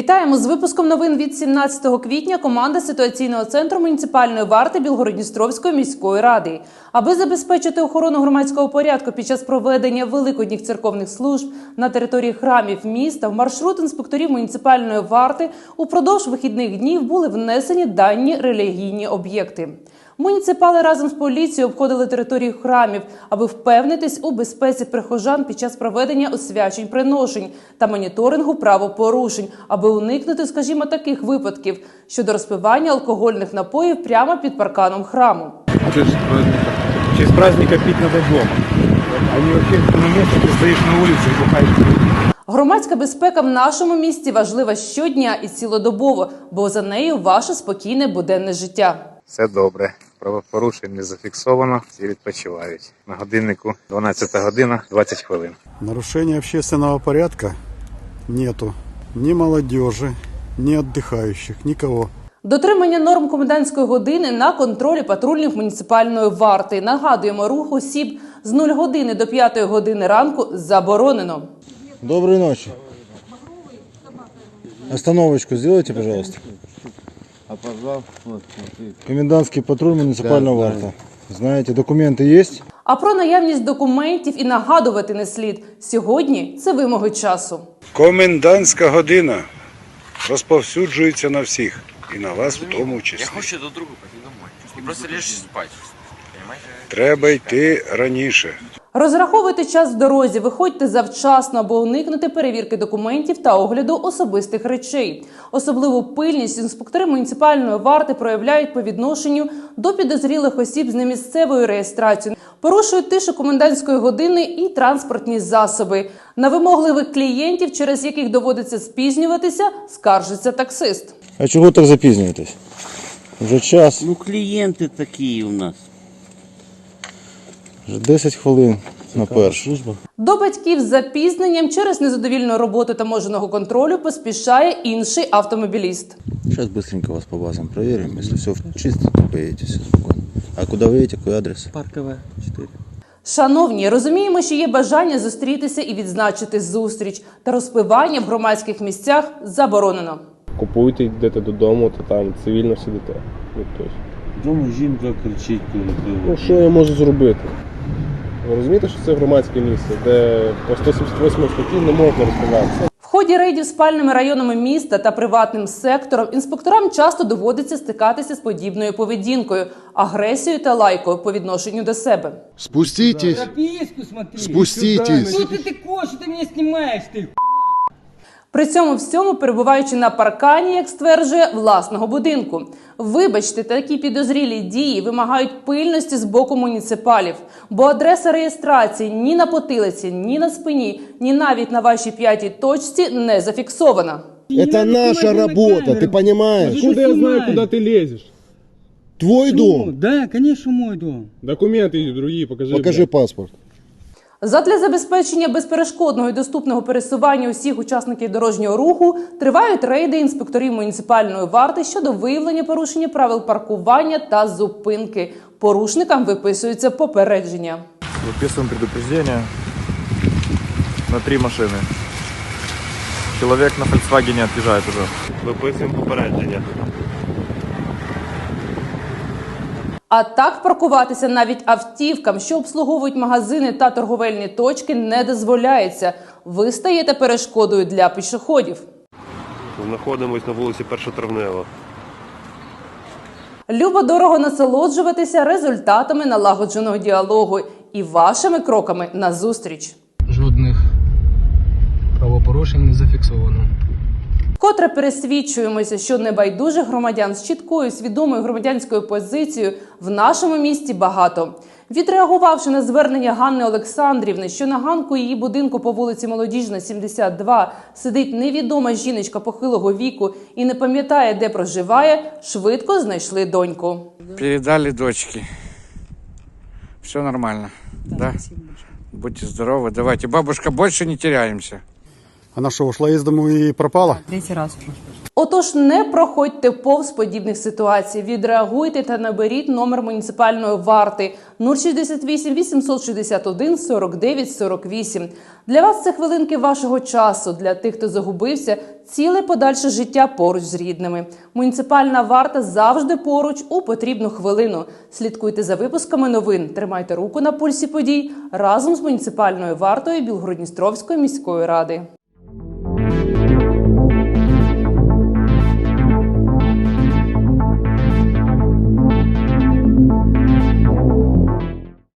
Вітаємо з випуском новин від 17 квітня. Команда ситуаційного центру муніципальної варти Білгородністровської міської ради. Аби забезпечити охорону громадського порядку під час проведення великодніх церковних служб на території храмів міста, в маршрут інспекторів муніципальної варти упродовж вихідних днів були внесені дані релігійні об'єкти. Муніципали разом з поліцією обходили території храмів, аби впевнитись у безпеці прихожан під час проведення освячень приношень та моніторингу правопорушень, аби уникнути, скажімо, таких випадків щодо розпивання алкогольних напоїв прямо під парканом храму. Честь праздника. Честь праздника пить надо дома. А не в общественном месте, ты стоишь на улице и бухаешь. Громадська безпека в нашому місті важлива щодня і цілодобово, бо за нею ваше спокійне буденне життя. Все добре. Правопорушень не зафіксовано, всі відпочивають. На годиннику 12 година 20 хвилин. Нарушения общественного порядка нету. Ни молодежи, ни отдыхающих, никого. Дотримання норм комендантської години на контролі патрульних муніципальної варти. Нагадуємо, рух осіб з 0 години до 5 години ранку заборонено. Доброй ночи. Остановочку сделайте, пожалуйста. Комендантский патруль муниципального варта. Знаете, документы есть? А про наявність документів і нагадувати не слід. Сьогодні це вимоги часу. Комендантська година розповсюджується на всіх, і на вас в тому числі. Я хочу до другу пойти домой. И просто лечь спать. Треба йти раніше. Розраховуйте час в дорозі, виходьте завчасно, аби уникнути перевірки документів та огляду особистих речей. Особливу пильність інспектори муніципальної варти проявляють по відношенню до підозрілих осіб з немісцевою реєстрацією, порушують тишу комендантської години і транспортні засоби. На вимогливих клієнтів, через яких доводиться спізнюватися, скаржиться таксист. А чего так запізнюєтесь? Вже час, Ну, клиенты такие у нас. Вже 10 хвилин на першу. До батьків з запізненням через незадовільну роботу таможеного контролю поспішає інший автомобіліст. Сейчас быстренько вас по базам проверим. Если все чисто, то поедете все спокойно. А куда вы едете? Какой адрес? Парковая 4. Шановні, розуміємо, що є бажання зустрітися і відзначити зустріч, та розпивання в громадських місцях заборонено. Купуйте, йдете додому, то там цивільно сидите. Ну, тобто, Дома жінка кричить, коли ну що я можу зробити? Ви розумієте, що це громадське місце, де по 178 статті не можна розповідатися. В ході рейдів спальними районами міста та приватним сектором інспекторам часто доводиться стикатися з подібною поведінкою, агресією та лайкою по відношенню до себе. Спуститесь, Записку смотри. спуститесь. Что ты такое, что ты меня снимаешь, ты? При цьому всьому перебуваючи на паркані, як стверджує, власного будинку. Вибачте, такі підозрілі дії вимагають пильності з боку муніципалів, бо адреса реєстрації ні на потилиці, ні на спині, ні навіть на вашій п'ятій точці не зафіксована. Это наша работа, ты понимаешь? Откуда я знаю, куди ти лезеш? Твой дом. Да, конечно, мой дом. Документи другі, покажи. Покажи блядь. паспорт. Задля забезпечення безперешкодного і доступного пересування усіх учасників дорожнього руху тривають рейди інспекторів муніципальної варти щодо виявлення порушення правил паркування та зупинки. Порушникам виписується попередження. Выписываем предупреждение на три машины. Человек на Volkswagen отъезжает уже. Виписуємо попередження. А так паркуватися навіть автівкам, що обслуговують магазини та торговельні точки, не дозволяється. Ви стаєте перешкодою для пішоходів. Знаходимось на вулиці Першотравнева. Любо дорого насолоджуватися результатами налагодженого діалогу і вашими кроками на зустріч. Жодних правопорушень не зафіксовано. Котре пересвідчуємося, що небайдужих громадян з чіткою свідомою громадянською позицією в нашому місті багато. Відреагувавши на звернення Ганни Олександрівни, що на ганку її будинку по вулиці Молодіжна, 72, сидить невідома жіночка похилого віку і не пам'ятає, де проживає, швидко знайшли доньку. Передали дочке. Все нормально. Да? Будьте здоровы. Давайте. Бабушка, больше не теряемся. Она что, ушла из дому и пропала? Отож, не проходьте повз подібних ситуацій. Відреагуйте та наберіть номер муніципальної варти 068 861 49 48. Для вас це хвилинки вашого часу. Для тих, хто загубився, ціле подальше життя поруч з рідними. Муніципальна варта завжди поруч у потрібну хвилину. Слідкуйте за випусками новин, тримайте руку на пульсі подій разом з муніципальною вартою Білгородністровської міської ради.